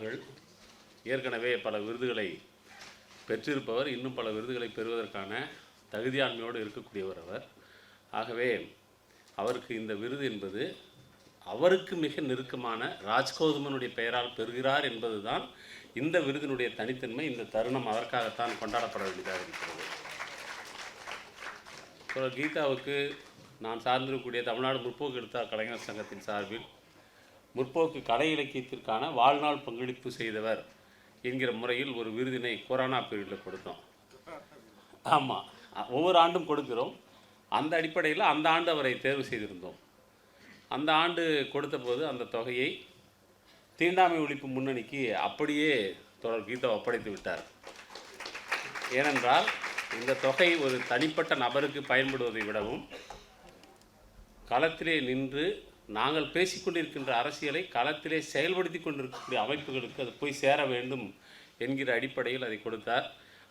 அவர்கள் ஏற்கனவே பல விருதுகளை பெற்றிருப்பவர் இன்னும் பல விருதுகளை பெறுவதற்கான தகுதியாண்மையோடு இருக்கக்கூடியவர் அவர். ஆகவே அவருக்கு இந்த விருது என்பது அவருக்கு மிக நெருக்கமான ராஜ்கௌதமனுடைய பெயரால் பெறுகிறார் என்பதுதான் இந்த விருதினுடைய தனித்தன்மை. இந்த தருணம் அதற்காகத்தான் கொண்டாடப்பட வேண்டியதாக இருக்கிறது. கீதாவுக்கு நான் சார்ந்திருக்கக்கூடிய தமிழ்நாடு முற்போக்கு எழுத்தாளர் கலைஞர் சங்கத்தின் சார்பில் முற்போக்கு கலை இலக்கியத்திற்கான வாழ்நாள் பங்களிப்பு செய்தவர் என்கிற முறையில் ஒரு விருதினை கொரோனா பீரியடில் கொடுத்தோம். ஆமாம் ஒவ்வொரு ஆண்டும் கொடுக்கிறோம். அந்த அடிப்படையில் அந்த ஆண்டு அவரை தேர்வு செய்திருந்தோம். அந்த ஆண்டு கொடுத்த போது அந்த தொகையை தீண்டாமை ஒழிப்பு முன்னணிக்கு அப்படியே தொடர் கீதா ஒப்படைத்து விட்டார். ஏனென்றால் இந்த தொகை ஒரு தனிப்பட்ட நபருக்கு பயன்படுவதை விடவும் களத்திலே நின்று நாங்கள் பேசிக்கொண்டிருக்கின்ற அரசியலை களத்திலே செயல்படுத்தி கொண்டிருக்கக்கூடிய அமைப்புகளுக்கு அது போய் சேர வேண்டும் என்கிற அடிப்படையில் அதை கொடுத்தார்.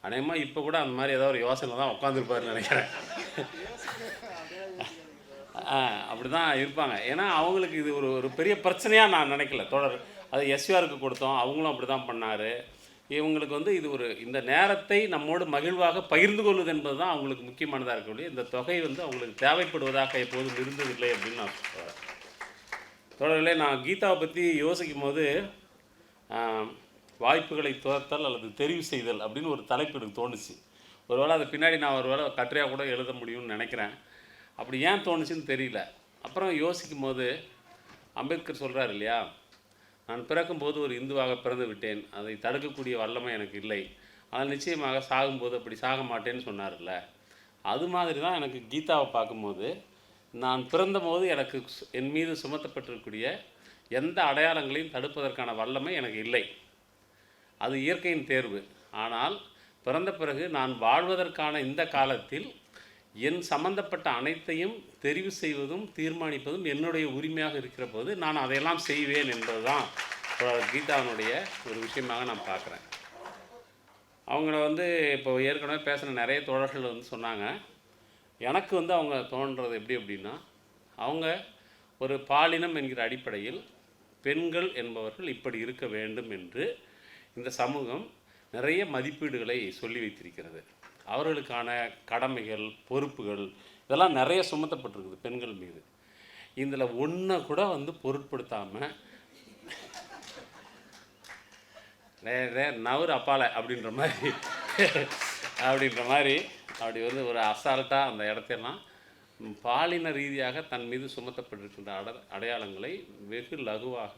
அநேகமாக இப்போ கூட அந்த மாதிரி ஏதோ ஒரு யோசனை தான் உட்காந்துருப்பாருன்னு நினைக்கிறேன். அப்படி தான் இருப்பாங்க. ஏன்னா அவங்களுக்கு இது ஒரு ஒரு பெரிய பிரச்சனையாக நான் நினைக்கல. தொடர் அது எஸ்விஆருக்கு கொடுத்தோம் அவங்களும் அப்படி தான் பண்ணார். இவங்களுக்கு வந்து இது ஒரு இந்த நேரத்தை நம்மோடு மகிழ்வாக பகிர்ந்து கொள்வது என்பது தான் அவங்களுக்கு முக்கியமானதாக இருக்கக்கூடிய இந்த தொகை வந்து அவங்களுக்கு தேவைப்படுவதாக எப்போதும் இருந்ததில்லை அப்படின்னு நான் சொல்கிறேன் தொடர்களே நான் கீதாவை பற்றி யோசிக்கும் போது வாய்ப்புகளை துரத்தல் அல்லது தெரிவு செய்தல் அப்படின்னு ஒரு தலைப்பு எனக்கு தோணுச்சு. ஒருவேளை அது பின்னாடி நான் ஒரு வேளை கட்டுரையாக கூட எழுத முடியும்னு நினைக்கிறேன். அப்படி ஏன் தோணுச்சுன்னு தெரியல. அப்புறம் யோசிக்கும் போது அம்பேத்கர் சொல்கிறார் இல்லையா நான் பிறக்கும்போது ஒரு இந்துவாக பிறந்து விட்டேன். அதை தடுக்கக்கூடிய வல்லமை எனக்கு இல்லை. ஆனால் நிச்சயமாக சாகும்போது அப்படி சாக மாட்டேன்னு சொன்னார்ல அது மாதிரி தான் எனக்கு கீதாவை பார்க்கும்போது நான் பிறந்தபோது எனக்கு சு- என் மீது சுமத்தப்பட்டிருக்கக்கூடிய எந்த அடையாளங்களையும் தடுப்பதற்கான வல்லமை எனக்கு இல்லை. அது இயற்கையின் தேர்வு. ஆனால் பிறந்த பிறகு நான் வாழ்வதற்கான இந்த காலத்தில் என் சம்பந்தப்பட்ட அனைத்தையும் தெரிவு செய்வதும் தீர்மானிப்பதும் என்னுடைய உரிமையாக இருக்கிற போது நான் அதையெல்லாம் செய்வேன் என்பதுதான் தான் கீதாவினுடைய ஒரு விஷயமாக நான் பார்க்குறேன். அவங்கள வந்து இப்போ ஏற்கனவே பேசின நிறைய தோழர்கள் வந்து சொன்னாங்க. எனக்கு வந்து அவங்க தோன்றது எப்படி அப்படின்னா அவங்க ஒரு பாலினம் என்கிற அடிப்படையில் பெண்கள் என்பவர்கள் இப்படி இருக்க வேண்டும் என்று இந்த சமூகம் நிறைய மதிப்பீடுகளை சொல்லி வைத்திருக்கிறது. அவர்களுக்கான கடமைகள் பொறுப்புகள் இதெல்லாம் நிறைய சுமத்தப்பட்டிருக்குது பெண்கள் மீது. இதில் ஒன்றை கூட வந்து பொருட்படுத்தாமல் நவர் அப்பால அப்படின்ற மாதிரி அப்படின்ற மாதிரி அப்படி வந்து ஒரு அசால்ட்டாக அந்த இடத்தையெல்லாம் பாலின ரீதியாக தன் மீது சுமத்தப்பட்டிருக்கின்ற அட அடையாளங்களை வெகு லகுவாக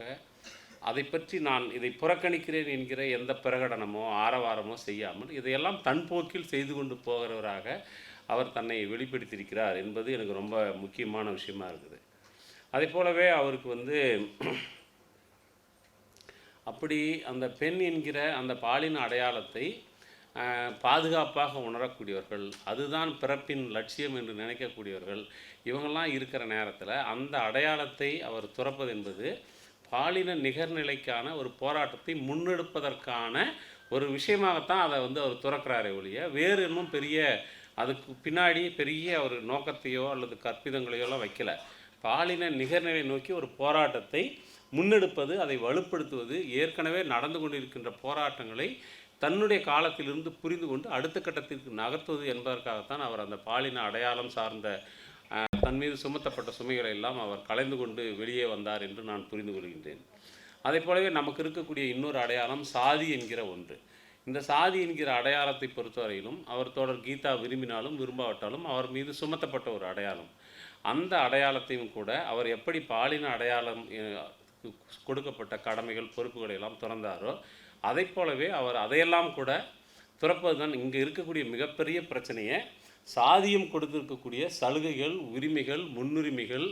அதை பற்றி நான் இதை புறக்கணிக்கிறேன் என்கிற எந்த பிரகடனமோ ஆரவாரமோ செய்யாமல் இதையெல்லாம் தன் போக்கில் செய்து கொண்டு போகிறவராக அவர் தன்னை வெளிப்படுத்தியிருக்கிறார் என்பது எனக்கு ரொம்ப முக்கியமான விஷயமா இருக்குது. அதே போலவே அவருக்கு வந்து அப்படி அந்த பெண் என்கிற அந்த பாலின அடையாளத்தை பாதுகாப்பாக உணரக்கூடியவர்கள் அதுதான் பிறப்பின் லட்சியம் என்று நினைக்கக்கூடியவர்கள் இவங்கெல்லாம் இருக்கிற நேரத்தில் அந்த அடையாளத்தை அவர் துறப்பது என்பது பாலின நிகர்நிலைக்கான ஒரு போராட்டத்தை முன்னெடுப்பதற்கான ஒரு விஷயமாகத்தான் அதை வந்து அவர் துறக்கிறாரே ஒழிய வேறு இன்னும் பெரிய அதுக்கு பின்னாடி பெரிய ஒரு நோக்கத்தையோ அல்லது கற்பிதங்களையோலாம் வைக்கல. பாலின நிகர்நிலை நோக்கி ஒரு போராட்டத்தை முன்னெடுப்பது அதை வலுப்படுத்துவது ஏற்கனவே நடந்து கொண்டிருக்கின்ற போராட்டங்களை தன்னுடைய காலத்திலிருந்து புரிந்து கொண்டு அடுத்த கட்டத்திற்கு நகர்த்துவது என்பதற்காகத்தான் அவர் அந்த பாலின அடையாளம் சார்ந்த தன் மீது சுமத்தப்பட்ட சுமைகளை எல்லாம் அவர் கலைந்து கொண்டு வெளியே வந்தார் என்று நான் புரிந்து கொள்கின்றேன். அதே போலவே நமக்கு இருக்கக்கூடிய இன்னொரு அடையாளம் சாதி என்கிற ஒன்று. இந்த சாதி என்கிற அடையாளத்தை பொறுத்தவரையிலும் அவர் தொடர் கீதா விரும்பினாலும் விரும்பாவிட்டாலும் அவர் மீது சுமத்தப்பட்ட ஒரு அடையாளம். அந்த அடையாளத்தையும் கூட அவர் எப்படி பாலின அடையாளம் கொடுக்கப்பட்ட கடமைகள் பொறுப்புகளை எல்லாம் துறந்தாரோ அதை போலவே அவர் அதையெல்லாம் கூட துறப்பது தான் இங்கே இருக்கக்கூடிய மிகப்பெரிய பிரச்சனையை. சாதியம் கொடுத்துருக்கக்கூடிய சலுகைகள் உரிமைகள் முன்னுரிமைகள்.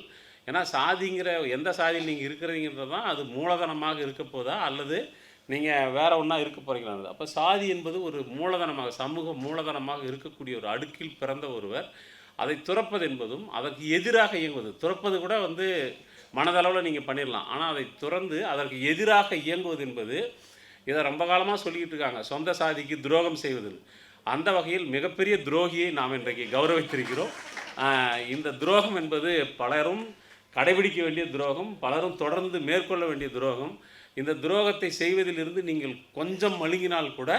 ஏன்னா சாதிங்கிற எந்த சாதியில் நீங்கள் இருக்கிறீங்கிறது தான் அது மூலதனமாக இருக்க போதா? அல்லது நீங்கள் வேற ஒன்றா இருக்க போகிறீங்களா அப்போ சாதி என்பது ஒரு மூலதனமாக சமூக மூலதனமாக இருக்கக்கூடிய ஒரு அடுக்கில் பிறந்த ஒருவர். அதை துறப்பது என்பதும் அதற்கு எதிராக இயங்குவது. துறப்பது கூட வந்து மனதளவில் நீங்கள் பண்ணிடலாம். ஆனால் அதை துறந்து அதற்கு எதிராக இயங்குவது என்பது இதை ரொம்ப காலமாக சொல்லிக்கிட்டு இருக்காங்க. சொந்த சாதிக்கு துரோகம் செய்வதுன்னு அந்த வகையில் மிகப்பெரிய துரோகியை நாம் இன்றைக்கு கௌரவித்திருக்கிறோம். இந்த துரோகம் என்பது பலரும் கடைபிடிக்க வேண்டிய துரோகம் பலரும் தொடர்ந்து மேற்கொள்ள வேண்டிய துரோகம். இந்த துரோகத்தை செய்வதிலிருந்து நீங்கள் கொஞ்சம் மழுங்கினால் கூட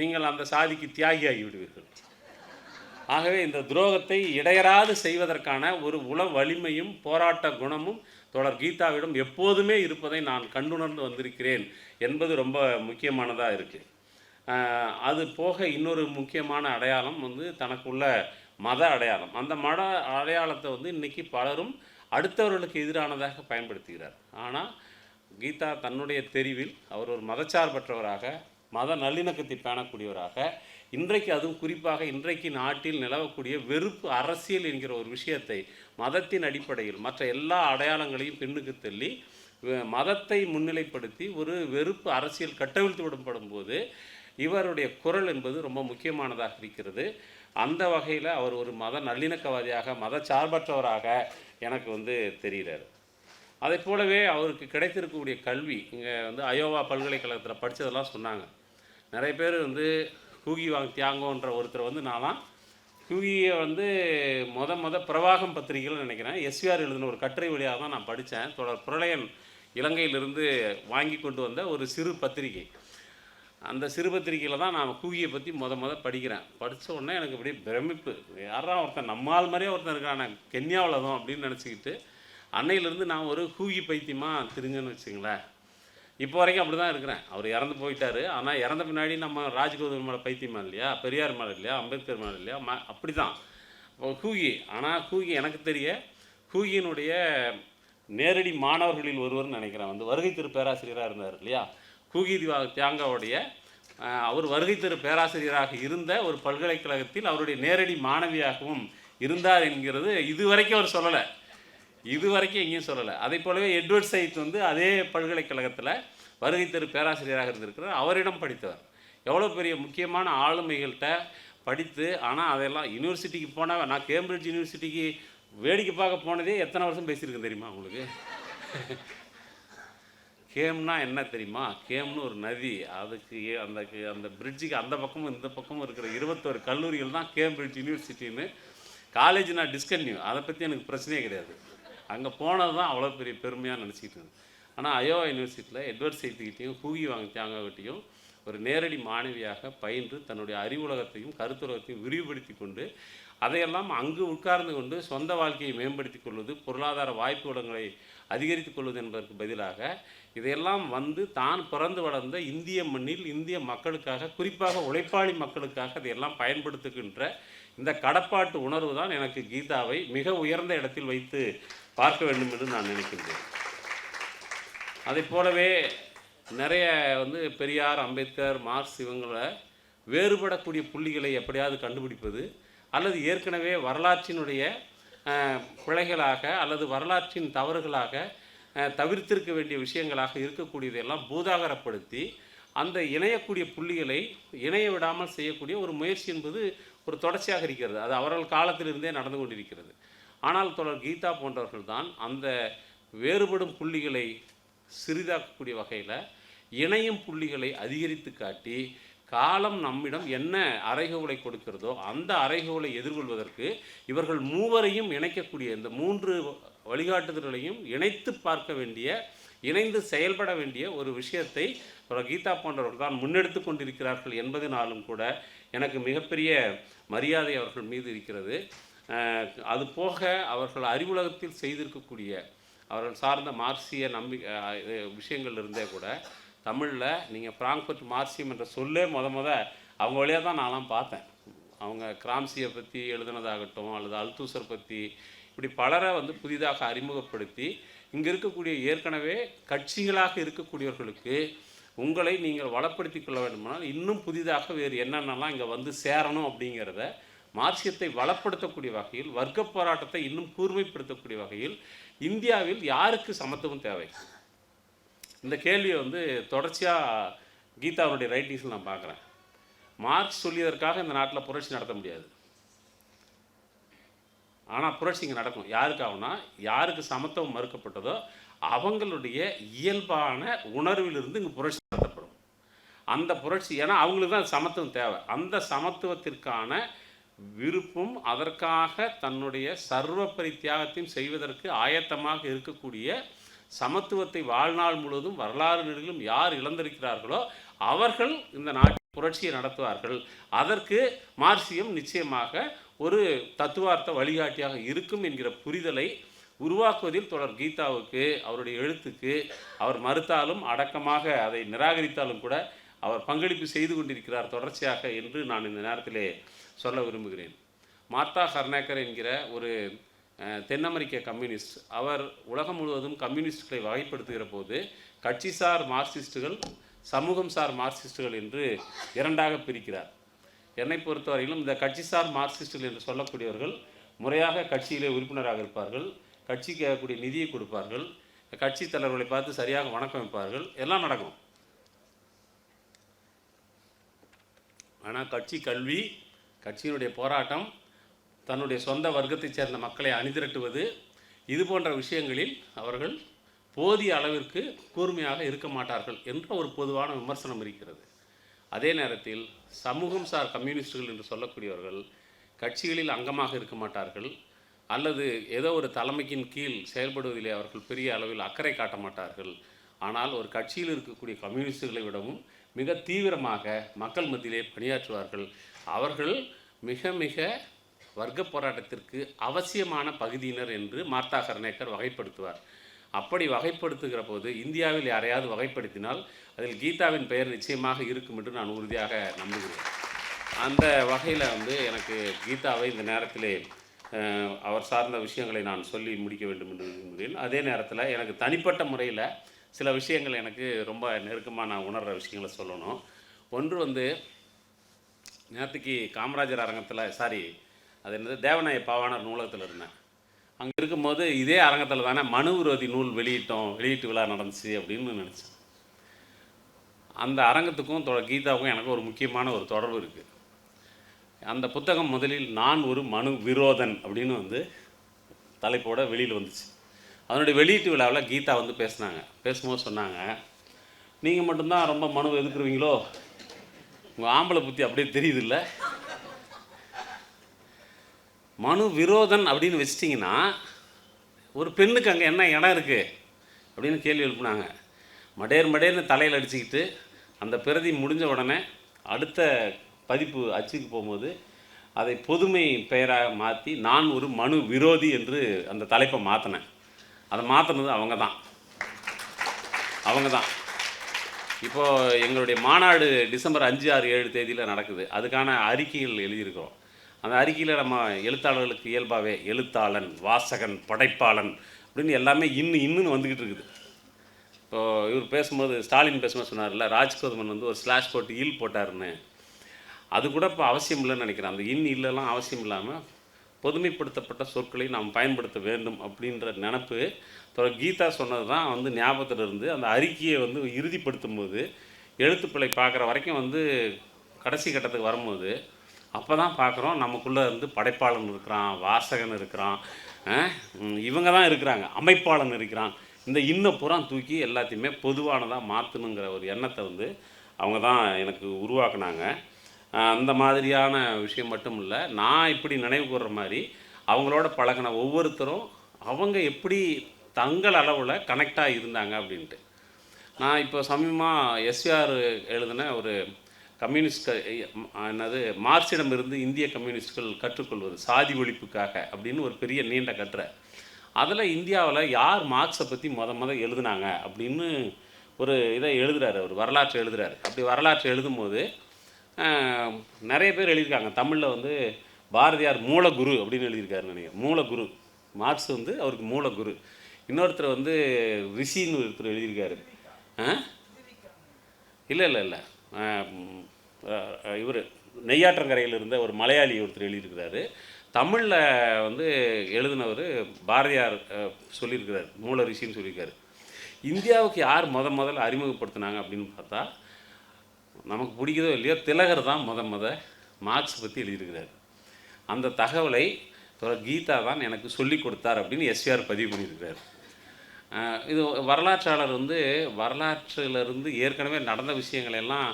நீங்கள் அந்த சாதிக்கு தியாகியாகி விடுவீர்கள். ஆகவே இந்த துரோகத்தை இடையராது செய்வதற்கான ஒரு உள வலிமையும் போராட்ட குணமும் தொடர் கீதாவிடம் எப்போதுமே இருப்பதை நான் கண்டுணர்ந்து வந்திருக்கிறேன் என்பது ரொம்ப முக்கியமானதாக இருக்குது அது போக இன்னொரு முக்கியமான அடையாளம் வந்து தனக்குள்ள மத அடையாளம். அந்த மத அடையாளத்தை வந்து இன்றைக்கி பலரும் அடுத்தவர்களுக்கு எதிரானதாக பயன்படுத்துகிறார். ஆனால் கீதா தன்னுடைய தெரிவில் அவர் ஒரு மதச்சார்பற்றவராக மத நல்லிணக்கத்தை பேணக்கூடியவராக இன்றைக்கு அதுவும் குறிப்பாக இன்றைக்கு நாட்டில் நிலவக்கூடிய வெறுப்பு அரசியல் என்கிற ஒரு விஷயத்தை மதத்தின் அடிப்படையில் மற்ற எல்லா அடையாளங்களையும் பின்னுக்கு தள்ளி மதத்தை முன்னிலைப்படுத்தி ஒரு வெறுப்பு அரசியல் கட்டவிழ்த்து விடப்படும் போது இவருடைய குரல் என்பது ரொம்ப முக்கியமானதாக இருக்கிறது. அந்த வகையில் அவர் ஒரு மத நல்லிணக்கவாதியாக மதச்சார்பற்றவராக எனக்கு வந்து தெரிகிறார். அதை போலவே அவருக்கு கிடைத்திருக்கக்கூடிய கல்வி இங்கே வந்து அயோவா பல்கலைக்கழகத்தில் படித்ததெல்லாம் சொன்னாங்க. நிறைய பேர் வந்து கூகி வாங் தியாங்கோன்ற ஒருத்தர் வந்து நான்லாம் கூகியை வந்து மொத மொத பிரவாகம் பத்திரிகைகள் நினைக்கிறேன். எஸ்விஆர் எழுதின ஒரு கட்டுரை வழியாக தான் நான் படித்தேன். தொடர் பிரளயன் இலங்கையிலிருந்து வாங்கி கொண்டு வந்த ஒரு சிறு பத்திரிகை. அந்த சிறு பத்திரிகையில் தான் நான் கூகியை பற்றி மொத மொத படிக்கிறேன். படித்த உடனே எனக்கு இப்படி பிரமிப்பு. யாரா ஒருத்தன் நம்மால் மாதிரியே ஒருத்தன் இருக்கான். கென்யாவில் தான் அப்படின்னு நினச்சிக்கிட்டு அன்னையிலேருந்து நான் ஒரு கூகி பைத்தியமாக தெரிஞ்சேன்னு வச்சுங்களேன் இப்போ வரைக்கும் அப்படி தான் இருக்கிறேன். அவர் இறந்து போயிட்டாரு. ஆனால் இறந்த பின்னாடி நம்ம ராஜ்கோதூர் மேலே பைத்தியமா இல்லையா? பெரியார் மேலே இல்லையா? அம்பேத்கர் மேலே இல்லையா? ம அப்படி தான் இப்போ ஆனால் ஹூகி எனக்கு தெரிய ஹூகியினுடைய நேரடி மாணவர்களில் ஒருவர்னு நினைக்கிறேன். வந்து வருகை திரு பேராசிரியராக இருந்தார் இல்லையா? ஹூகி திவா தியாங்காவுடைய அவர் வருகை திரு பேராசிரியராக இருந்த ஒரு பல்கலைக்கழகத்தில் அவருடைய நேரடி மாணவியாகவும் இருந்தார் என்கிறது இதுவரைக்கும் அவர் சொல்லலை. இது வரைக்கும் எங்கேயும் சொல்லலை. அதே போலவே எட்வர்ட் சைத் வந்து அதே பல்கலைக்கழகத்தில் வருகை தரு பேராசிரியராக இருந்திருக்கிறார். அவரிடம் படித்தவர். எவ்வளோ பெரிய முக்கியமான ஆளுமைகள்கிட்ட படித்து ஆனால் அதெல்லாம் யூனிவர்சிட்டிக்கு போனால் நான் கேம்பிரிட்ஜ் யூனிவர்சிட்டிக்கு வேடிக்கை பார்க்க போனதே எத்தனை வருஷம் பேசியிருக்கேன் தெரியுமா உங்களுக்கு? கேம்னா என்ன தெரியுமா? கேம்னு ஒரு நதி. அதுக்கு அந்த அந்த பிரிட்ஜுக்கு அந்த பக்கமும் இந்த பக்கமும் இருக்கிற இருபத்தோரு கல்லூரிகள் தான் கேம்பிரிட்ஜ் யூனிவர்சிட்டின்னு காலேஜ் நான் டிஸ்கன்யூ அதை பற்றி எனக்கு பிரச்சனையே கிடையாது. அங்கே போனது தான் அவ்வளோ பெரிய பெருமையாக நினச்சிக்கிட்டு இருந்தேன். ஆனால் அயோவா யூனிவர்சிட்டியில் எட்வர்ட் செய்திக்கிட்டையும் ஹூகி வாங்க தியாங்கக்கிட்டையும் ஒரு நேரடி மாணவியாக பயின்று தன்னுடைய அறிவுலகத்தையும் கருத்துலகத்தையும் விரிவுபடுத்தி கொண்டு அதையெல்லாம் அங்கு உட்கார்ந்து கொண்டு சொந்த வாழ்க்கையை மேம்படுத்திக் கொள்வது பொருளாதார வாய்ப்பு இடங்களை அதிகரித்துக் கொள்வது என்பதற்கு பதிலாக இதையெல்லாம் வந்து தான் பிறந்து வளர்ந்த இந்திய மண்ணில் இந்திய மக்களுக்காக குறிப்பாக உழைப்பாளி மக்களுக்காக இதையெல்லாம் பயன்படுத்துகின்ற இந்த கடப்பாட்டு உணர்வு தான் எனக்கு கீதாவை மிக உயர்ந்த இடத்தில் வைத்து பார்க்க வேண்டும் என்று நான் நினைக்கின்றேன். அதை போலவே நிறைய வந்து பெரியார் அம்பேத்கர் மார்க்ஸ் இவங்களை வேறுபடக்கூடிய புள்ளிகளை எப்படியாவது கண்டுபிடிப்பது அல்லது ஏற்கனவே வரலாற்றினுடைய பிழைகளாக அல்லது வரலாற்றின் தவறுகளாக தவிர்த்திருக்க வேண்டிய விஷயங்களாக இருக்கக்கூடியதையெல்லாம் பூதாகரப்படுத்தி அந்த இணையக்கூடிய புள்ளிகளை இணைய விடாமல் செய்யக்கூடிய ஒரு முயற்சி என்பது ஒரு தொடர்ச்சியாக இருக்கிறது. அது அவர்கள் காலத்திலிருந்தே நடந்து கொண்டிருக்கிறது. ஆனால் தொடர் கீதா போன்றவர்கள் தான் அந்த வேறுபடும் புள்ளிகளை சிறிதாக்கக்கூடிய வகையில் இணையும் புள்ளிகளை அதிகரித்து காட்டி காலம் நம்மிடம் என்ன அறைகோலை கொடுக்கிறதோ அந்த அறைகோலை எதிர்கொள்வதற்கு இவர்கள் மூவரையும் இணைக்கக்கூடிய இந்த மூன்று வழிகாட்டுதல்களையும் இணைத்து பார்க்க வேண்டிய இணைந்து செயல்பட வேண்டிய ஒரு விஷயத்தை கீதா போன்றவர்கள் தான் முன்னெடுத்து கொண்டிருக்கிறார்கள் என்பதனாலும் கூட எனக்கு மிகப்பெரிய மரியாதை அவர்கள் மீது இருக்கிறது. அது போக அவர்கள் அறிவுலகத்தில் செய்திருக்கக்கூடிய அவர்கள் சார்ந்த மார்க்சிய நம்பி இது விஷயங்கள் இருந்தே கூட தமிழில் நீங்கள் பிராங்க்பர்ட் மார்க்சியம் என்ற சொல்லே முத முத அவங்க வழியாக தான் நான்லாம் பார்த்தேன். அவங்க கிராம்சியை பற்றி எழுதுனதாகட்டும் அல்லது அல்தூசர் பற்றி இப்படி பலரை வந்து புதிதாக அறிமுகப்படுத்தி இங்கே இருக்கக்கூடிய ஏற்கனவே கட்சிகளாக இருக்கக்கூடியவர்களுக்கு உங்களை நீங்கள் வளப்படுத்தி கொள்ள வேண்டுமானால் இன்னும் புதிதாக வேறு என்னென்னலாம் இங்கே வந்து சேரணும் அப்படிங்கிறத மார்க்சியத்தை வளப்படுத்தக்கூடிய வகையில் வர்க்க போராட்டத்தை இன்னும் கூர்மைப்படுத்தக்கூடிய வகையில் இந்தியாவில் யாருக்கு சமத்துவம் தேவை? இந்த கேள்வியை வந்து தொடர்ச்சியாக கீதாவுடைய ரைட்டிங்ஸில் நான் பார்க்குறேன். மார்க்ஸ் சொல்லியதற்காக இந்த நாட்டில் புரட்சி நடத்த முடியாது. ஆனால் புரட்சி இங்கே நடக்கும். யாருக்காகனா யாருக்கு சமத்துவம் மறுக்கப்பட்டதோ அவங்களுடைய இயல்பான உணர்விலிருந்து இங்கே புரட்சி நடத்தப்படும். அந்த புரட்சி ஏன்னா அவங்களுக்கு தான் சமத்துவம் தேவை. அந்த சமத்துவத்திற்கான விருப்பம் அதற்காக தன்னுடைய சர்வ பரித்தியாகத்தையும் செய்வதற்கு ஆயத்தமாக இருக்கக்கூடிய சமத்துவத்தை வாழ்நாள் முழுவதும் வரலாறு நெடுகிலும் யார் இழந்திருக்கிறார்களோ அவர்கள் இந்த நாட்டில் புரட்சியை நடத்துவார்கள். அதற்கு மார்சியம் நிச்சயமாக ஒரு தத்துவார்த்த வழிகாட்டியாக இருக்கும் என்கிற புரிதலை உருவாக்குவதில் தொடர் கீதாவுக்கு அவருடைய எழுத்துக்கு அவர் மறுத்தாலும் அடக்கமாக அதை நிராகரித்தாலும் கூட அவர் பங்களிப்பு செய்து கொண்டிருக்கிறார் தொடர்ச்சியாக என்று நான் இந்த நேரத்திலே சொல்ல விரும்புகிறேன். மார்த்தா ஹர்னேக்கர் என்கிற ஒரு தென் அமெரிக்க கம்யூனிஸ்ட் அவர் உலகம் முழுவதும் கம்யூனிஸ்டுகளை வகைப்படுத்துகிற போது கட்சிசார் மார்க்சிஸ்டுகள் சமூகம் சார் மார்க்சிஸ்டுகள் என்று இரண்டாக பிரிக்கிறார். என்னை பொறுத்தவரையிலும் இந்த கட்சிசார் மார்க்சிஸ்டுகள் என்று சொல்லக்கூடியவர்கள் முறையாக கட்சியிலே உறுப்பினராக இருப்பார்கள் கட்சிக்கு கூடிய நிதியை கொடுப்பார்கள் கட்சி தலைவர்களை பார்த்து சரியாக வணக்கம் வைப்பார்கள் எல்லாம் நடக்கும். ஆனால் கட்சி கல்வி கட்சியினுடைய போராட்டம் தன்னுடைய சொந்த வர்க்கத்தைச் சேர்ந்த மக்களை அணிதிரட்டுவது இது போன்ற விஷயங்களில் அவர்கள் போதிய அளவிற்கு கூர்மையாக இருக்க மாட்டார்கள் என்ற ஒரு பொதுவான விமர்சனம் இருக்கிறது. அதே நேரத்தில் சமூகம் சார் கம்யூனிஸ்டுகள் என்று சொல்லக்கூடியவர்கள் கட்சிகளில் அங்கமாக இருக்க மாட்டார்கள் அல்லது ஏதோ ஒரு தலைமைக்கின் கீழ் செயல்படுவதிலே அவர்கள் பெரிய அளவில் அக்கறை காட்ட மாட்டார்கள். ஆனால் ஒரு கட்சியில் இருக்கக்கூடிய கம்யூனிஸ்டுகளை விடவும் மிக தீவிரமாக மக்கள் மத்தியிலே பணியாற்றுவார்கள். அவர்கள் மிக மிக வர்க்க போராட்டத்திற்கு அவசியமான பகுதியினர் என்று மார்த்தா கர்ணேக்கர் வகைப்படுத்துவார். அப்படி வகைப்படுத்துகிற போது இந்தியாவில் யாரையாவது வகைப்படுத்தினால் அதில் கீதாவின் பெயர் நிச்சயமாக இருக்கும் என்று நான் உறுதியாக நம்புகிறேன். அந்த வகையில் வந்து எனக்கு கீதாவை இந்த நேரத்திலே அவர் சார்ந்த விஷயங்களை நான் சொல்லி முடிக்க வேண்டும் என்று விரும்புகிறேன். அதே நேரத்தில் எனக்கு தனிப்பட்ட முறையில் சில விஷயங்கள் எனக்கு ரொம்ப நெருக்கமாக நான் உணர்கிற விஷயங்களை சொல்லணும். ஒன்று வந்து நேற்றுக்கு காமராஜர் அரங்கத்தில் சாரி அது என்னது? தேவநாய பாவாணர் நூலகத்தில் இருந்தேன். அங்கே இருக்கும்போது இதே அரங்கத்தில் தானே மனு விரோதி நூல் வெளியிட்டோம் வெளியீட்டு விழா நடந்துச்சு அப்படின்னு நினச்சேன். அந்த அரங்கத்துக்கும் தொ- கீதாவுக்கும் எனக்கு ஒரு முக்கியமான ஒரு தொடர்பு இருக்குது அந்த புத்தகம் முதலில் நான் ஒரு மனு விரோதன் அப்படின்னு வந்து தலைப்போட வெளியில் வந்துச்சு. அதனுடைய வெளியீட்டு விழாவில் கீதா வந்து பேசினாங்க. பேசும்போது சொன்னாங்க நீங்கள் மட்டும்தான் ரொம்ப மனு எதுக்குருவீங்களோ உங்கள் ஆம்பளை புத்தி அப்படியே தெரியுதுல்ல? மனு விரோதன் அப்படின்னு வச்சிட்டிங்கன்னா ஒரு பெண்ணுக்கு அங்கே என்ன இடம் இருக்குது அப்படின்னு கேள்வி எழுப்புனாங்க. மடேர் மடேர்னு தலையில் அடிச்சுக்கிட்டு அந்த பிரதி முடிஞ்ச உடனே அடுத்த பதிப்பு அச்சுக்கு போகும்போது அதை பொதுமை பெயராக மாற்றி நான் ஒரு மனு விரோதி என்று அந்த தலைப்பை மாற்றினேன் அதை மாற்றினது அவங்க தான் அவங்க தான் இப்போது எங்களுடைய மாநாடு டிசம்பர் அஞ்சு ஆறு ஏழு தேதியில் நடக்குது. அதுக்கான அறிக்கைகள் எழுதியிருக்கிறோம். அந்த அறிக்கையில் நம்ம எழுத்தாளர்களுக்கு இயல்பாகவே எழுத்தாளன் வாசகன் படைப்பாளன் அப்படின்னு எல்லாமே இன்னும் இன்னும் வந்துக்கிட்டு இருக்குது. இப்போது இவர் பேசும்போது ஸ்டாலின் பேசும்போது சொன்னார்ல ராஜ்கோதமன் வந்து ஒரு ஸ்லாஷ் போட்டு ஈல் போட்டாருன்னு. அது கூட இப்போ அவசியம் இல்லைன்னு நினைக்கிறேன். அந்த இன் இல்லைலாம் அவசியம் இல்லாமல் பொதுமைப்படுத்தப்பட்ட சொற்களை நாம் பயன்படுத்த வேண்டும் அப்படின்ற நினப்பு கீதா சொன்னது தான் வந்து ஞாபகத்தில் இருந்து அந்த அறிக்கையை வந்து இறுதிப்படுத்தும் போது எழுத்துப்பிள்ளை பார்க்குற வரைக்கும் வந்து கடைசி கட்டத்துக்கு வரும்போது அப்போ தான் பார்க்குறோம் நமக்குள்ளே இருந்து படைப்பாளன் இருக்கிறான் வாசகன் இருக்கிறான் இவங்க தான் இருக்கிறாங்க அமைப்பாளன் இருக்கிறான். இந்த இன்ன புறம் தூக்கி எல்லாத்தையுமே பொதுவானதாக மாற்றணுங்கிற ஒரு எண்ணத்தை வந்து அவங்க தான் எனக்கு உருவாக்குனாங்க. அந்த மாதிரியான விஷயம் மட்டும் இல்லை. நான் இப்படி நினைவு கூர்ற மாதிரி அவங்களோட பழகின ஒவ்வொருத்தரும் அவங்க எப்படி தங்கள் அளவில் கனெக்டாக இருந்தாங்க அப்படின்ட்டு. நான் இப்போ சமீபமாக எஸ்ஆர் எழுதின ஒரு கம்யூனிஸ்ட் க- என்னது மார்க்சிடமிருந்து இந்திய கம்யூனிஸ்ட்கள் கற்றுக்கொள்வது சாதி ஒழிப்புக்காக அப்படின்னு ஒரு பெரிய நீண்ட கட்டுரை. அதில் இந்தியாவில் யார் மார்க்ஸை பற்றி மொத மொதல் எழுதுனாங்க அப்படின்னு ஒரு இதை எழுதுகிறார் அவர் வரலாற்றை எழுதுறாரு. அப்படி வரலாற்றை எழுதும்போது போது நிறைய பேர் எழுதியிருக்காங்க. தமிழில் வந்து பாரதியார் மூலகுரு அப்படின்னு எழுதியிருக்காரு நினைக்கிறேன். மூலகுரு. மார்க்ஸ் வந்து அவருக்கு மூலகுரு. இன்னொருத்தர் வந்து ரிஷின்னு ஒருத்தர் எழுதியிருக்காரு. இல்லை இல்லை இல்லை. இவர் நெய்யாற்றங்கரையில் இருந்த ஒரு மலையாளி ஒருத்தர் எழுதியிருக்கிறாரு. தமிழில் வந்து எழுதினவர் பாரதியார் சொல்லியிருக்கிறார். மூல ரிஷின்னு சொல்லியிருக்காரு. இந்தியாவுக்கு யார் முத முதல்ல அறிமுகப்படுத்தினாங்க அப்படின்னு பார்த்தா நமக்கு பிடிக்குதோ இல்லையோ திலகர் தான் முத முத மார்க்ஸ் பற்றி எழுதியிருக்கிறார். அந்த தகவலை கீதா தான் எனக்கு சொல்லி கொடுத்தார் அப்படின்னு எஸ்விஆர் பதிவு பண்ணியிருக்கிறார். இது வரலாற்றாளர் வந்து வரலாற்றிலிருந்து ஏற்கனவே நடந்த விஷயங்களை எல்லாம்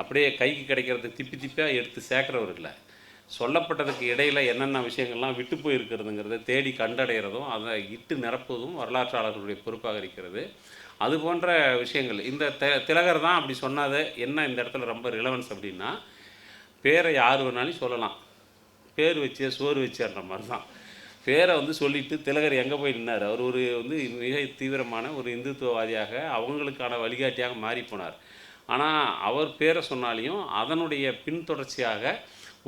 அப்படியே கைக்கு கிடைக்கிறத திப்பி திப்பியாக எடுத்து சேர்க்குறவர் இல்லை. சொல்லப்பட்டதுக்கு இடையில் என்னென்ன விஷயங்கள்லாம் விட்டு போயிருக்கிறதுங்கிறத தேடி கண்டடைகிறதும் அதை இட்டு நிரப்புவதும் வரலாற்றாளர்களுடைய பொறுப்பாக இருக்கிறது. அது போன்ற விஷயங்கள். இந்த த திலகர் தான் அப்படி சொன்னது என்ன இந்த இடத்துல ரொம்ப ரிலவன்ஸ் அப்படின்னா பேரை யார் வேணாலும் சொல்லலாம். பேர் வச்சு சோறு வச்சுன்ற மாதிரி தான். பேரை வந்து சொல்லிட்டு திலகர் எங்கே போய் நின்னார்? அவர் ஒரு வந்து மிக தீவிரமான ஒரு இந்துத்துவவாதியாக அவங்களுக்கான வழிகாட்டியாக மாறி போனார். ஆனால் அவர் பேரை சொன்னாலையும் அதனுடைய பின்தொடர்ச்சியாக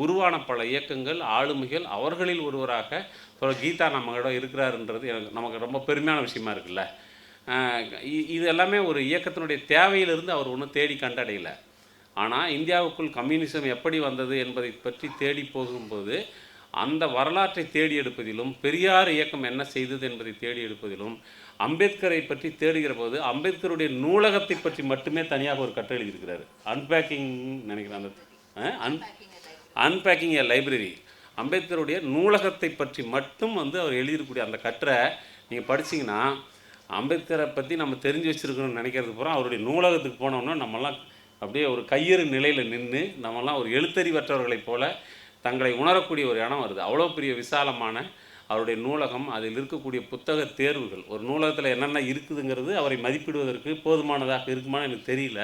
உருவான பல இயக்கங்கள் ஆளுமைகள் அவர்களில் ஒருவராக கீதா நம்மகிட்ட இருக்கிறாருன்றது எனக்கு நமக்கு ரொம்ப பெருமையான விஷயமா இருக்குல்ல? இது எல்லாமே ஒரு இயக்கத்தினுடைய தேவையிலிருந்து அவர் ஒன்றும் தேடி கண்டடையலை. ஆனால் இந்தியாவுக்குள் கம்யூனிசம் எப்படி வந்தது என்பதை பற்றி தேடி போகும்போது அந்த வரலாற்றை தேடி எடுப்பதிலும் பெரியார் இயக்கம் என்ன செய்தது என்பதை தேடி எடுப்பதிலும் அம்பேத்கரை பற்றி தேடுகிற போது அம்பேத்கருடைய நூலகத்தை பற்றி மட்டுமே தனியாக ஒரு கட்டு எழுதியிருக்கிறார். அன்பேக்கிங் நினைக்கிறேன் அந்த அன் அன்பேக்கிங் எ லைப்ரரி அம்பேத்கருடைய நூலகத்தை பற்றி மட்டும் வந்து அவர் எழுதியிருக்கக்கூடிய அந்த கற்றை நீங்கள் படிச்சீங்கன்னா அம்பேத்கரை பற்றி நம்ம தெரிஞ்சு வச்சுருக்கணும்னு நினைக்கிறது பூரா அவருடைய நூலகத்துக்கு போனோம்னா நம்மலாம் அப்படியே ஒரு கையறு நிலையில் நின்று நம்மலாம் ஒரு எழுத்தறிவற்றவர்களைப் போல தங்களை உணரக்கூடிய ஒரு இடம் வருது. அவ்வளோ பெரிய விசாலமான அவருடைய நூலகம் அதில் இருக்கக்கூடிய புத்தக தேர்வுகள். ஒரு நூலகத்தில் என்னென்ன இருக்குதுங்கிறது அவரை மதிப்பிடுவதற்கு போதுமானதாக இருக்குமான்னு எனக்கு தெரியல.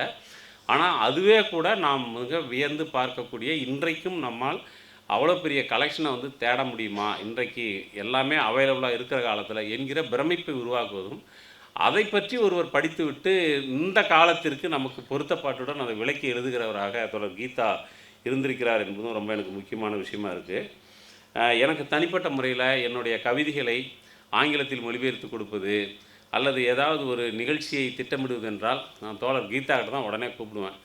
ஆனால் அதுவே கூட நாம் மிக வியந்து பார்க்கக்கூடிய இன்றைக்கும் நம்மால் அவ்வளோ பெரிய கலெக்ஷனை வந்து தேட முடியுமா? இன்றைக்கு எல்லாமே அவைலபிளாக இருக்கிற காலத்தில் என்கிற பிரமிப்பை உருவாக்குவதும் அதை பற்றி ஒருவர் படித்துவிட்டு இந்த காலத்திற்கு நமக்கு பொருத்தப்பாட்டுடன் அதை விளக்கி எழுதுகிறவராக தொடர் கீதா இருந்திருக்கிறார் என்பதும் ரொம்ப எனக்கு முக்கியமான விஷயமா இருக்குது எனக்கு தனிப்பட்ட முறையில் என்னுடைய கவிதைகளை ஆங்கிலத்தில் மொழிபெயர்த்து கொடுப்பது அல்லது ஏதாவது ஒரு நிகழ்ச்சியை திட்டமிடுவது என்றால் நான் தோழர் கீதா கிட்ட தான் உடனே கூப்பிடுவேன்.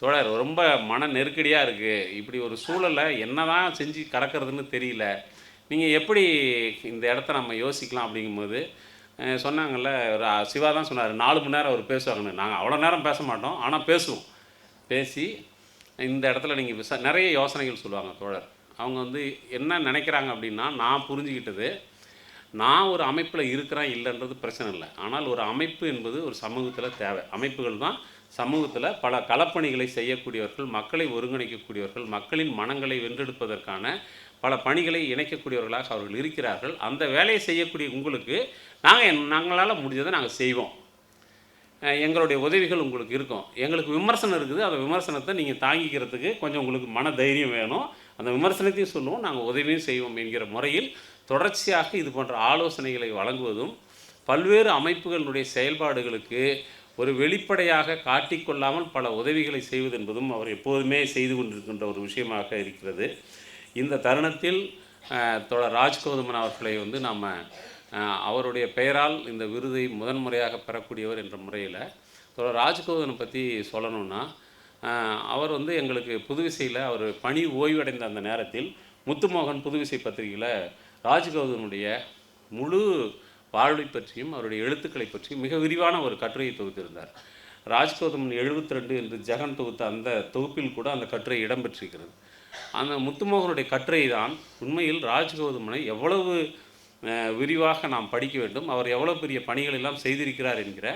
தோழர் ரொம்ப மன நெருக்கடியாக இருக்குது இப்படி ஒரு சூழலை என்னதான் செஞ்சு கடக்கிறதுன்னு தெரியல. நீங்கள் எப்படி இந்த இடத்த நம்ம யோசிக்கலாம் அப்படிங்கும்போது சொன்னாங்கல்ல ஒரு சிவா தான் சொன்னார் நாலு மணி நேரம் அவர் பேசுவாங்கன்னு நாங்கள் அவ்வளோ நேரம் பேச மாட்டோம் ஆனால் பேசுவோம். பேசி இந்த இடத்துல நீங்கள் விசா நிறைய யோசனைகள் சொல்லுவாங்க தோழர். அவங்க வந்து என்ன நினைக்கிறாங்க அப்படின்னா நான் புரிஞ்சுக்கிட்டது நான் ஒரு அமைப்பில் இருக்கிறேன் இல்லைன்றது பிரச்சனை இல்லை. ஆனால் ஒரு அமைப்பு என்பது ஒரு சமூகத்தில் தேவை. அமைப்புகள் தான் சமூகத்தில் பல களப்பணிகளை செய்யக்கூடியவர்கள் மக்களை ஒருங்கிணைக்கக்கூடியவர்கள் மக்களின் மனங்களை வென்றெடுப்பதற்கான பல பணிகளை இணைக்கக்கூடியவர்களாக அவர்கள் இருக்கிறார்கள். அந்த வேலையை செய்யக்கூடிய உங்களுக்கு நாங்கள் நாங்களால் முடிஞ்சதை நாங்கள் செய்வோம். எங்களுடைய உதவிகள் உங்களுக்கு இருக்கும். எங்களுக்கு விமர்சனம் இருக்குது. அந்த விமர்சனத்தை நீங்கள் தாங்கிக்கிறதுக்கு கொஞ்சம் உங்களுக்கு மன தைரியம் வேணும். அந்த விமர்சனத்தையும் சொல்லுவோம். நாங்கள் உதவியும் செய்வோம் என்கிற முறையில் தொடர்ச்சியாக இது போன்ற ஆலோசனைகளை வழங்குவதும் பல்வேறு அமைப்புகளுடைய செயல்பாடுகளுக்கு ஒரு வெளிப்படையாக காட்டிக்கொள்ளாமல் பல உதவிகளை செய்வது என்பதும் அவர் எப்போதுமே செய்து கொண்டிருக்கின்ற ஒரு விஷயமாக இருக்கிறது. இந்த தருணத்தில் தொடர் தோழர் ராஜ்கௌதமன் அவர்களை வந்து நாம் அவருடைய பெயரால் இந்த விருதை முதன்முறையாக பெறக்கூடியவர் என்ற முறையில் தோழர் ராஜ்கௌதனை பற்றி சொல்லணும்னா அவர் வந்து எங்களுக்கு புதுவிசையில் அவர் பணி ஓய்வடைந்த அந்த நேரத்தில் முத்துமோகன் புதுவிசை பத்திரிகையில் ராஜ்கௌதனுடைய முழு வாழ்வை பற்றியும் அவருடைய எழுத்துக்களை பற்றியும் மிக விரிவான ஒரு கட்டுரையை தொகுத்திருந்தார். ராஜ்கௌதமன் 72 ரெண்டு என்று ஜெகன் தொகுத்த அந்த தொகுப்பில் கூட அந்த கட்டுரை இடம்பெற்றிருக்கிறது. அந்த முத்துமோகனுடைய கட்டுரை தான் உண்மையில் ராஜ்கௌதமனை எவ்வளவு விரிவாக நாம் படிக்க வேண்டும் அவர் எவ்வளவு பெரிய பணிகள் எல்லாம் செய்திருக்கிறார் என்கிற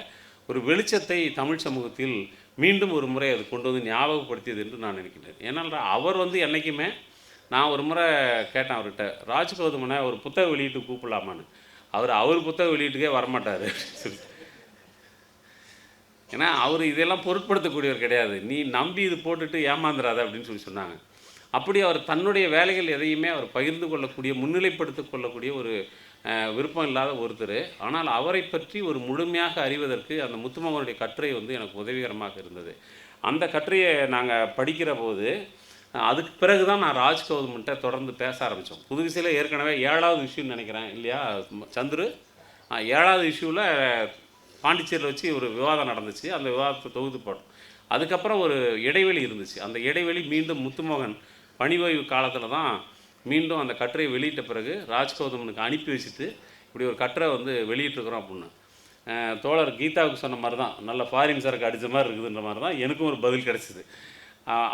ஒரு வெளிச்சத்தை தமிழ் சமூகத்தில் மீண்டும் ஒரு முறை அது கொண்டு வந்து ஞாபகப்படுத்தியது என்று நான் நினைக்கிறேன் ஏன்னால் அவர் வந்து என்றைக்குமே நான் ஒரு முறை கேட்டேன் அவர்கிட்ட ராஜ்கௌதமனை ஒரு புத்தக வெளியீட்டு கூப்பிடலாமான்னு. அவர் அவர் புத்தகம் வெளியீட்டுக்கே வரமாட்டார் ஏன்னா அவர் இதெல்லாம் பொருட்படுத்தக்கூடியவர் கிடையாது. நீ நம்பி இது போட்டுட்டு ஏமாந்துடாத அப்படின்னு சொல்லி சொன்னாங்க. அப்படி அவர் தன்னுடைய வேலைகள் எதையுமே அவர் பகிர்ந்து கொள்ளக்கூடிய முன்னிலைப்படுத்திக் கொள்ளக்கூடிய ஒரு விருப்பம் இல்லாத ஒருத்தர். ஆனால் அவரை பற்றி ஒரு முழுமையாக அறிவதற்கு அந்த முத்துமகனுடைய கட்டுரை வந்து எனக்கு உதவிகரமாக இருந்தது. அந்த கட்டுரையை நாங்கள் படிக்கிற போது அதுக்கு பிறகு தான் நான் ராஜ் கௌதம்கிட்ட தொடர்ந்து பேச ஆரம்பித்தோம் புது விசையில் ஏற்கனவே ஏழாவது இஷ்யூன்னு நினைக்கிறேன் இல்லையா? சந்துரு. ஏழாவது இஷ்யூவில் பாண்டிச்சேரியில் வச்சு ஒரு விவாதம் நடந்துச்சு. அந்த விவாதத்தை தொகுத்து போட்டோம். அதுக்கப்புறம் ஒரு இடைவெளி இருந்துச்சு. அந்த இடைவெளி மீண்டும் முத்துமோகன் பணி ஓய்வு காலத்தில் தான் மீண்டும் அந்த கட்டுரையை வெளியிட்ட பிறகு ராஜ்கௌதமனுக்கு அனுப்பி வச்சுட்டு இப்படி ஒரு கட்டுரை வந்து வெளியிட்டிருக்கிறோம் அப்படின்னு. தோழர் கீதாவுக்கு சொன்ன மாதிரி தான் நல்ல ஃபாரின் சரக்கு அடித்த மாதிரி இருக்குதுன்ற மாதிரி தான் எனக்கும் ஒரு பதில் கிடச்சிது.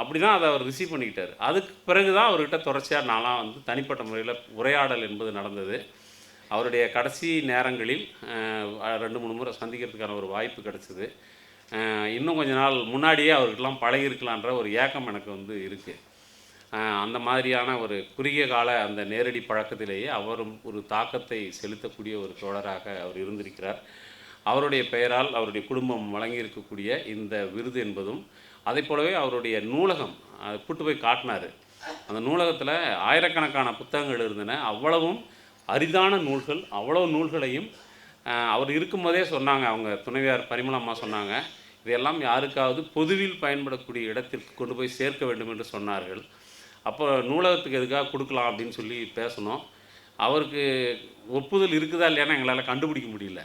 அப்படி தான் அதை அவர் ரிசீவ் பண்ணிக்கிட்டார். அதுக்கு பிறகு தான் அவர்கிட்ட தொடர்ச்சியாக நான்லாம் வந்து தனிப்பட்ட முறையில் உரையாடல் என்பது நடந்தது. அவருடைய கடைசி நேரங்களில் ரெண்டு மூணு முறை சந்திக்கிறதுக்கான ஒரு வாய்ப்பு கிடச்சிது. இன்னும் கொஞ்ச நாள் முன்னாடியே அவர்கிட்டலாம் பழகிருக்கலான்ற ஒரு ஏக்கம் எனக்கு வந்து இருக்குது அந்த மாதிரியான ஒரு குறுகிய கால அந்த நேரடி பழக்கத்திலேயே அவரும் ஒரு தாக்கத்தை செலுத்தக்கூடிய ஒரு தோழராக அவர் இருந்திருக்கிறார். அவருடைய பெயரால் அவருடைய குடும்பம் வழங்கியிருக்கக்கூடிய இந்த விருது என்பதும் அதை போலவே அவருடைய நூலகம் அதை கூட்டு போய் காட்டினார். அந்த நூலகத்தில் ஆயிரக்கணக்கான புத்தகங்கள் இருந்தன. அவ்வளவும் அரிதான நூல்கள் அவ்வளவு நூல்களையும் அவர் இருக்கும்போதே சொன்னாங்க. அவங்க துணைவியார் பரிமளம்மா சொன்னாங்க. இதெல்லாம் யாருக்காவது பொதுவில் பயன்படக்கூடிய இடத்திற்கு கொண்டு போய் சேர்க்க வேண்டும் என்று சொன்னார்கள். அப்போ நூலகத்துக்கு எதுக்காக கொடுக்கலாம் அப்படின்னு சொல்லி பேசணும். அவருக்கு ஒப்புதல் இருக்குதா இல்லையான்னு எங்களால் கண்டுபிடிக்க முடியல.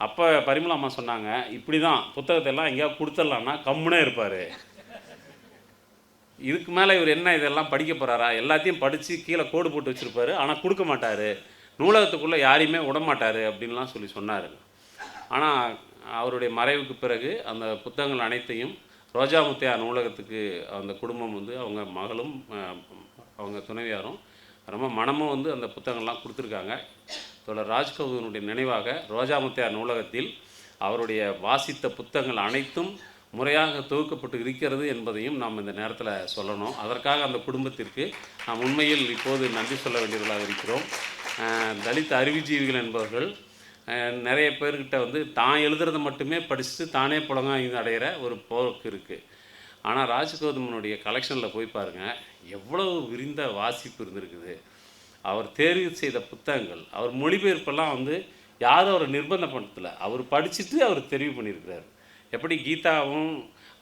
அப்போ பரிமளம்மா சொன்னாங்க இப்படி தான் புத்தகத்தை எல்லாம் எங்கேயாவது கொடுத்துடலான்னா கம்முனே இருப்பார். இதுக்கு மேலே இவர் என்ன இதெல்லாம் படிக்க போகிறாரா எல்லாத்தையும் படித்து கீழே கோடு போட்டு வச்சுருப்பாரு ஆனால் கொடுக்க மாட்டார். நூலகத்துக்குள்ளே யாரையுமே விட மாட்டார் அப்படின்லாம் சொல்லி சொன்னார். ஆனால் அவருடைய மறைவுக்கு பிறகு அந்த புத்தகங்கள் அனைத்தையும் ரோஜா முத்தையா நூலகத்துக்கு அந்த குடும்பம் வந்து அவங்க மகளும் அவங்க துணைவியாரும் ரொம்ப மனமும் வந்து அந்த புத்தகங்கள்லாம் கொடுத்துருக்காங்க. தோழர் ராஜ்கவுனுடைய நினைவாக ரோஜாமுத்தியார் நூலகத்தில் அவருடைய வாசித்த புத்தகங்கள் அனைத்தும் முறையாக தொகுக்கப்பட்டு இருக்கிறது என்பதையும் நாம் இந்த நேரத்தில் சொல்லணும். அதற்காக அந்த குடும்பத்திற்கு நாம் உண்மையில் இப்போது நன்றி சொல்ல வேண்டியவர்களாக இருக்கிறோம். தலித் அறிவுஜீவிகள் என்பவர்கள் நிறைய பேர்கிட்ட வந்து தான் எழுதுறதை மட்டுமே படிச்சுட்டு தானே புலங்காங்க அடைகிற ஒரு போக்கு இருக்குது ஆனால் ராஜ்கௌதமனுடைய கலெக்ஷனில் போய் பாருங்கள் எவ்வளவு விரிந்த வாசிப்பு இருந்திருக்குது. அவர் தேர்வு செய்த புத்தகங்கள் அவர் மொழிபெயர்ப்பெல்லாம் வந்து யாரும் அவரை நிர்பந்தப்படுத்தலை அவர் படிச்சுட்டு அவர் தெரிவு பண்ணியிருக்கிறார். எப்படி கீதாவும்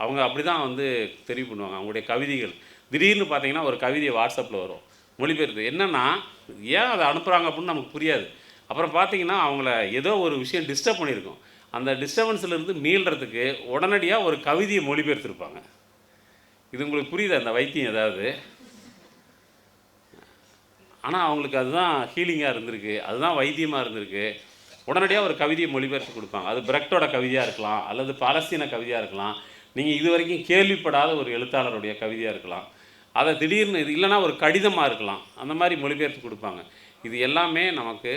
அவங்க அப்படி தான் வந்து தெரிவு பண்ணுவாங்க. அவங்களுடைய கவிதைகள். திடீர்னு பார்த்தீங்கன்னா ஒரு கவிதை வாட்ஸ்அப்பில் வரும். மொழிபெயர்ப்பு. என்னென்னா ஏன் அதை அனுப்புகிறாங்க அப்படின்னு நமக்கு புரியாது. அப்புறம் பார்த்தீங்கன்னா அவங்கள ஏதோ ஒரு விஷயம் டிஸ்டர்ப் பண்ணியிருக்கோம். அந்த டிஸ்டர்பன்ஸ்லேருந்து மீள்றதுக்கு உடனடியாக ஒரு கவிதையை மொழிபெயர்த்துருப்பாங்க. இது உங்களுக்கு புரியுது? அந்த வைத்தியம் ஏதாவது? ஆனால் அவங்களுக்கு அதுதான் ஹீலிங்காக இருந்திருக்கு. அதுதான் வைத்தியமாக இருந்திருக்கு. உடனடியாக ஒரு கவிதையை மொழிபெயர்த்து கொடுப்பாங்க. அது பிரெக்டோட கவிதையாக இருக்கலாம் அல்லது பாலஸ்தீன கவிதையாக இருக்கலாம். நீங்கள் இது வரைக்கும் கேள்விப்படாத ஒரு எழுத்தாளருடைய கவிதையாக இருக்கலாம். அதை திடீர்னு இது இல்லைன்னா ஒரு கடிதமாக இருக்கலாம். அந்த மாதிரி மொழிபெயர்த்து கொடுப்பாங்க. இது எல்லாமே நமக்கு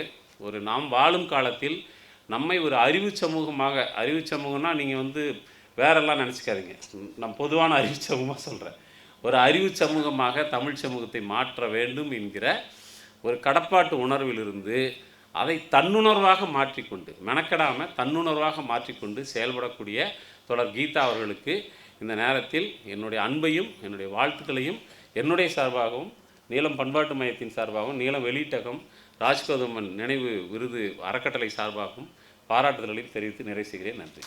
ஒரு நாம் வாழும் காலத்தில் நம்மை ஒரு அறிவு சமூகமாக அறிவு சமூகம்னா நீங்கள் வந்து வேறெல்லாம் நினச்சிக்காதீங்க. நான் பொதுவான அறிவு சமூகமாக சொல்கிறேன் ஒரு அறிவு சமூகமாக தமிழ் சமூகத்தை மாற்ற வேண்டும் என்கிற ஒரு கடப்பாட்டு உணர்விலிருந்து அதை தன்னுணர்வாக மாற்றிக்கொண்டு மெனக்கெடாமல் தன்னுணர்வாக மாற்றிக்கொண்டு செயல்படக்கூடிய தொடர் கீதா அவர்களுக்கு இந்த நேரத்தில் என்னுடைய அன்பையும் என்னுடைய வாழ்த்துக்களையும் என்னுடைய சார்பாகவும் நீளம் பண்பாட்டு மையத்தின் சார்பாகவும் நீளம் வெளியீட்டகம் ராஜ்கோதமன் நினைவு விருது அறக்கட்டளை சார்பாகவும் பாராட்டுதல்களையும் தெரிவித்து நிறைவு செய்கிறேன். நன்றி.